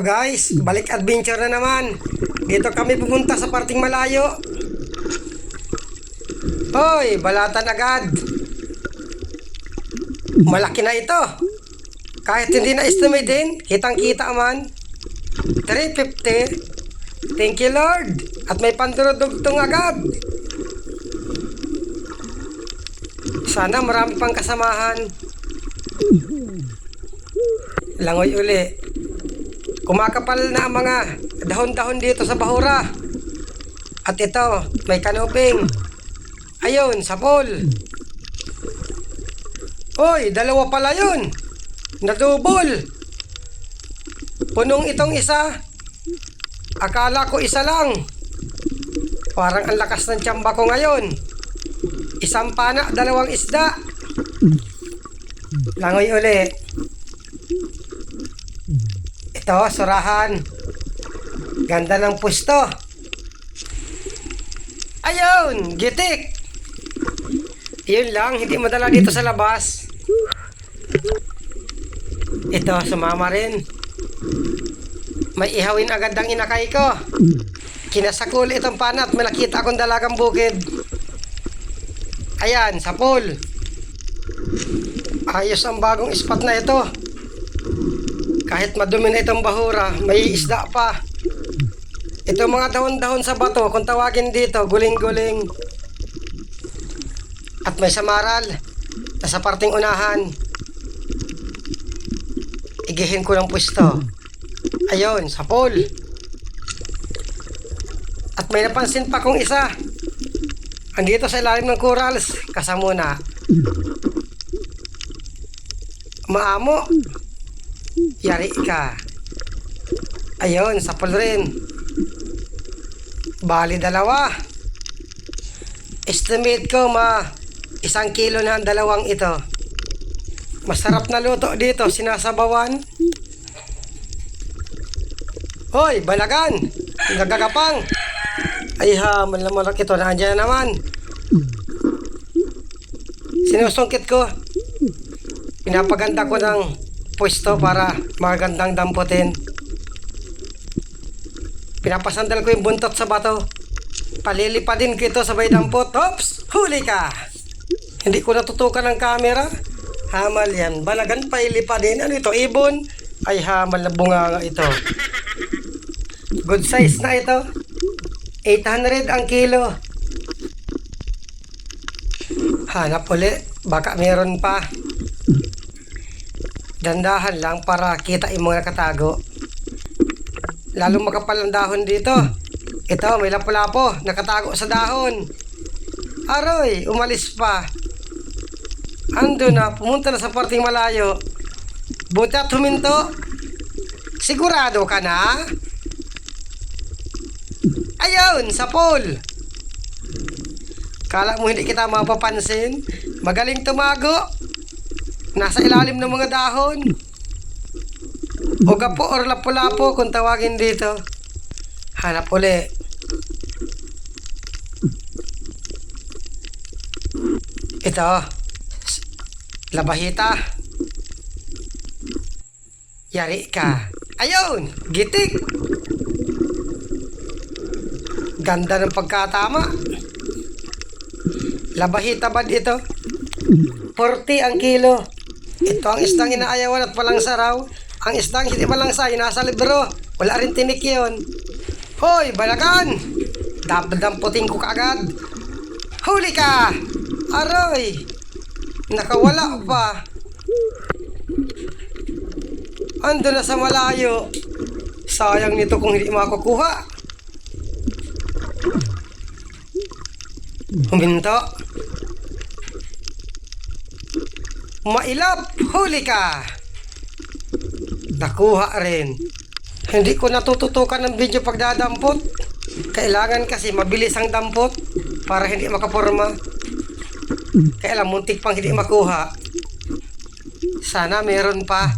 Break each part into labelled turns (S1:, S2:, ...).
S1: Guys, balik adventure na naman. Dito kami pupunta sa parting malayo. Hoy, balatan agad. Malaki na ito. Kahit hindi na estimate din, kitang kita man. 350. Thank you Lord. At may pandurudugtong agad. Sana marami pang kasamahan. Langoy uli. Kumakapal na ang mga dahon-dahon dito sa bahura. At ito, may kanuping. Ayun, sa pool. Hoy, dalawa pala yun. Nadubol. Punong itong isa. Akala ko isa lang. Parang ang lakas ng tsamba ko ngayon. Isang pana, dalawang isda. Langoy uli. Ito, surahan. Ganda ng pusto. Ayun, gitik. Yun lang, hindi madala dito sa labas. Ito, sumama rin. May ihawin agad ang inakay ko. Kinasakul itong panat, may nakita akong dalagang bukid. Ayan, sa pool. Ayos ang bagong spot na ito. Kahit madumi na itong bahura, may isda pa. Ito mga dahon-dahon sa bato, kung tawagin dito, guling-guling. At may samaral, nasa parting unahan. Igihin ko ng pwesto. Ayun, sa pool. At may napansin pa kong isa. Andito sa ilalim ng corals, kasamuna. Maamo. Yari ka. Ayun, sa pool rin. Bali dalawa. Estimate ko ma isang kilo na ang dalawang ito. Masarap na luto dito, sinasabawan. Hoy, balagan! Nagagapang! Ay ha, malamalak ito. Nandiyan na naman. Sinusungkit ko. Pinapaganda ko ng pwesto para magandang damputin. Pinapasandal ko yung buntot sa bato. Palilipadin ko ito sabay dampot. Oops! Huli ka! Hindi ko natutukan ng camera. Hamal yan. Balagan pa ilipadin. Ano ito? Ibon? Ay hamal na bunga nga ito. Good size na ito. 800 ang kilo. Hanap uli. Baka meron pa. Dandahan lang para kita yung mga nakatago. Lalong makapal ang dahon dito. Ito, may lapo-lapo. Nakatago sa dahon. Aroy, umalis pa. Ando na, pumunta na sa parting malayo. Buti at huminto. Sigurado ka na? Ayun, sa pool. Kala mo hindi kita mapapansin? Magaling tumago. Nasa ilalim ng mga dahon. O gapo or lapo-lapo kung tawagin dito. Hanap uli. Ito. Labahita. Yari ka. Ayun! Gitik! Ganda ng pagkatama. Labahita ba dito? 40 ang kilo. Ito ang isdang inaayawan at walang saraw. Ang isdang hindi malangsay, nasa libro. Wala rin tinik yun. Hoy, balagan! Dabdamputin ko kaagad. Huli ka! Aroy! Nakawala pa. Ando na sa malayo. Sayang nito kung hindi makukuha. Huminto. Mailap! Huli ka! Nakuha rin. Hindi ko natututukan ng video pagdadampot. Kailangan kasi mabilis ang dampot para hindi makaporma. Kaya lang, muntik pang hindi makuha. Sana meron pa.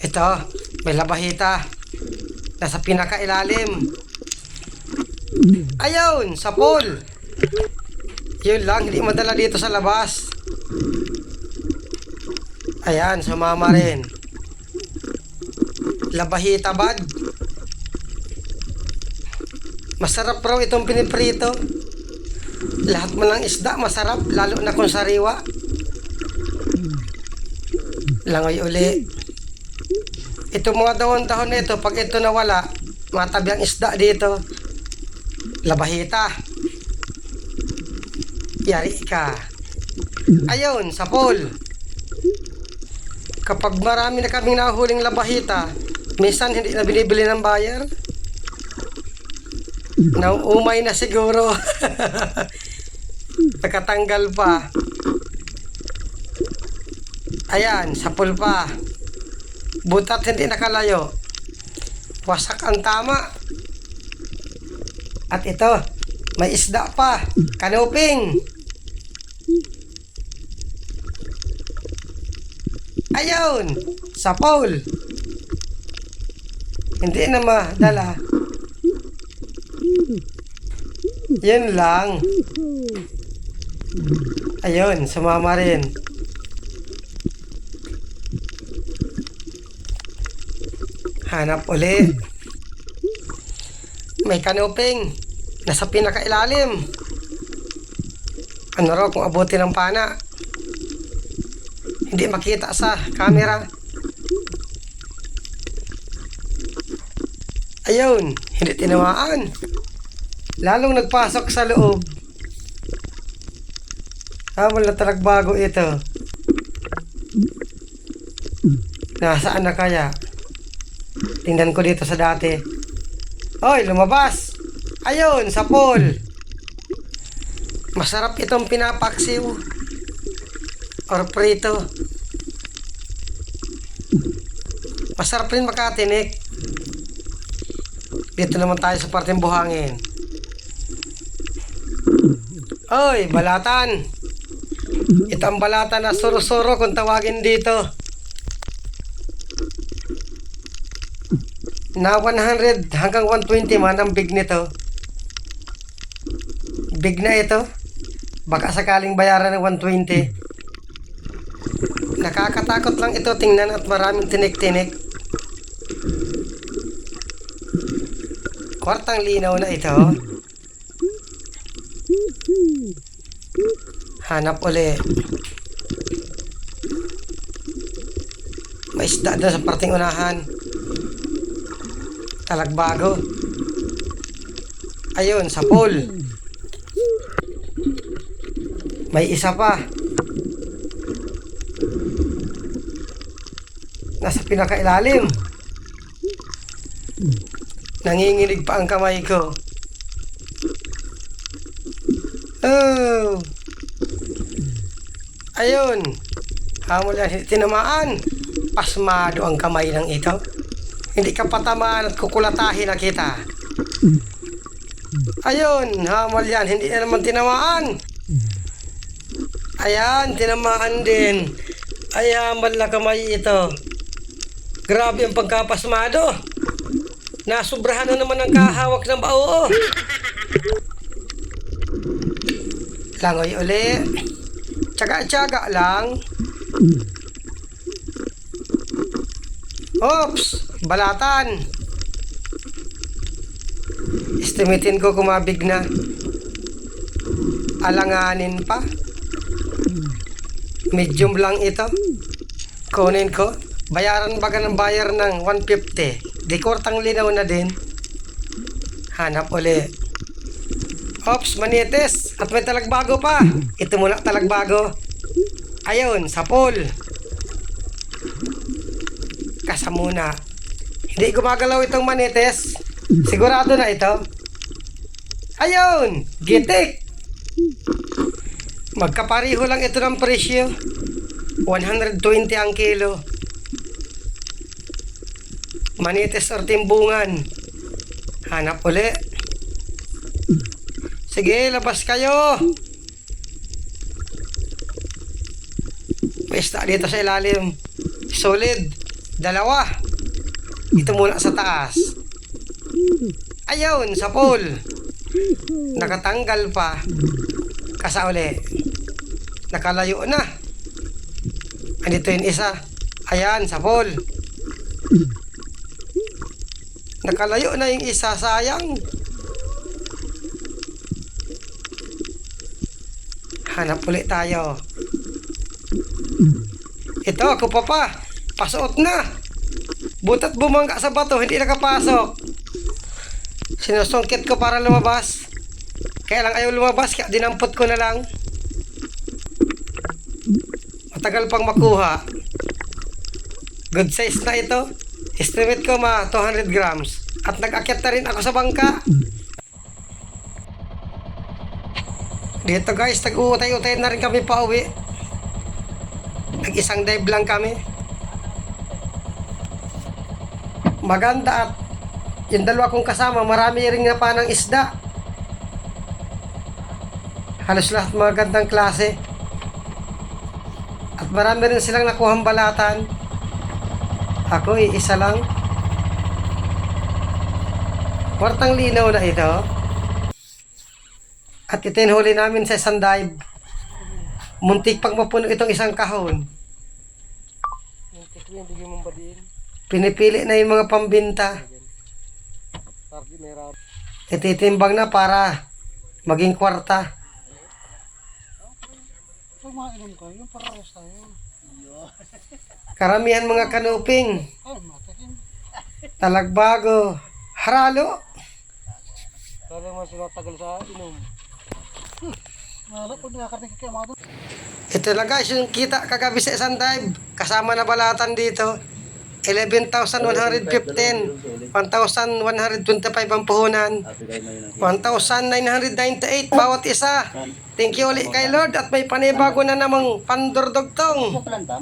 S1: Ito, may labahita. Nasa pinakailalim. Ayun, sa pool. Yun lang, hindi madala dito sa labas. Ayan, sumama rin. Labahita bad. Masarap raw itong piniprito. Lahat mo ng isda masarap, lalo na kung sariwa. Langoy uli. Ito mga dahon-dahon na ito, pag ito nawala, matabi ang isda dito. Labahita. Yari ka. Ayun, sa pool. Kapag marami na kaming nahuling labahita, minsan hindi na binibili ng buyer. Nauumay na siguro. Nakatanggal pa. Ayan, sa pool pa. Butat hindi nakalayo. Wasak ang tama. At ito, may isda pa. Kanuping. Ayun, sa pole. Hindi na madala. Yan lang. Ayun, sumama rin. Hanap uli. May kanuping. Nasa pinakailalim. Ano raw kung abuti ng pana? Hindi makita sa camera. Ayun, hindi tinamaan. Lalong nagpasok sa loob. Ah, wala talag bago ito. Nasaan na kaya? Tingnan ko dito sa dati. Hoy, lumabas! Ayun, sa pool. Masarap itong pinapaksiw. Or prito. Masarap rin makatinik. Dito naman tayo sa parteng buhangin. Oy, balatan. Ito ang balatan na suro-suro kung tawagin dito. Na 100 hanggang 120 man ang big nito. Big na ito. Baka sakaling bayaran ng 120. Nakakatakot lang ito tingnan at maraming tinik-tinik. Kwartang linaw na ito. Hanap uli. May isda doon sa parting unahan. Talagbago. Ayun, sa pool. May isa pa. Nasa pinakailalim. Nanginginig pa ang kamay ko. Oh. Ayun. Hamol yan. Tinamaan. Pasmado ang kamay ng ito. Hindi ka patamaan at kukulatahin na kita. Ayun. Hamol yan. Hindi na naman tinamaan. Ayan. Tinamaan din. Ayan. na kamay ito. Grabe ang pagkapasmado. Nasubrahan na naman ang kahawak ng bao. Langoy uli. Tsaga-tsaga lang. Oops! Balatan. Estimatein ko kumabig na. Alanganin pa. Medium lang ito. Kunin ko. Bayaran baga ng bayar ng 150. Di kortang linaw na din. Hanap uli. Ops, manites. At may talagbago pa. Ito muna talagbago. Ayun, sa pool. Kasa muna. Hindi gumagalaw itong manites. Sigurado na ito. Ayun, gitik. Magkapariho lang ito ng presyo. 120 ang kilo. Manites or timbungan. Hanap uli. Sige, labas kayo. Pesta dito sa ilalim. Solid. Dalawa. Ito muna sa taas. Ayun, sa pool. Nakatanggal pa. Kasa uli. Nakalayo na. Andito yung isa. Ayan, sa pool. Nakalayo na yung isa, sayang. Hanap ulit tayo. Ito, ako pa pa. Pasuot na. Butat bumangga sa bato, hindi nakapasok. Sinusungkit ko para lumabas. Kaya lang ayaw lumabas, kaya dinampot ko na lang. Matagal pang makuha. Good size na ito. Estimate ko ma 200 grams. At nag-akyat na rin ako sa bangka. Dito guys, nag-uutay-utay na rin kami pa uwi. Nag-isang dive lang kami. Maganda at yung dalawa kong kasama, marami rin nga pa ng isda. Halos lahat magandang klase. At marami rin silang nakuhang balatan. Ako, eh, isa lang. Kwartang linaw na ito. At ito yung huli namin sa isang dive. Muntik pang mapuno itong isang kahon. Pinipili na yung mga pambinta. Ititimbang na para maging kwarta.
S2: Pag mainom ka, yung pararas tayo.
S1: Karamihan mga kanuping.
S2: Matakin.
S1: Talagbago. Haralo.
S2: Kala mo sila tagal sa inom.
S1: Ito lang guys, yung kita kagabi sa isang dive. Kasama na balatan dito. 11,115. 1,125 ang puhunan. 1,998 bawat isa. Thank you ulit kay Lord at may panibago na namang pandordogtong.
S3: Planta,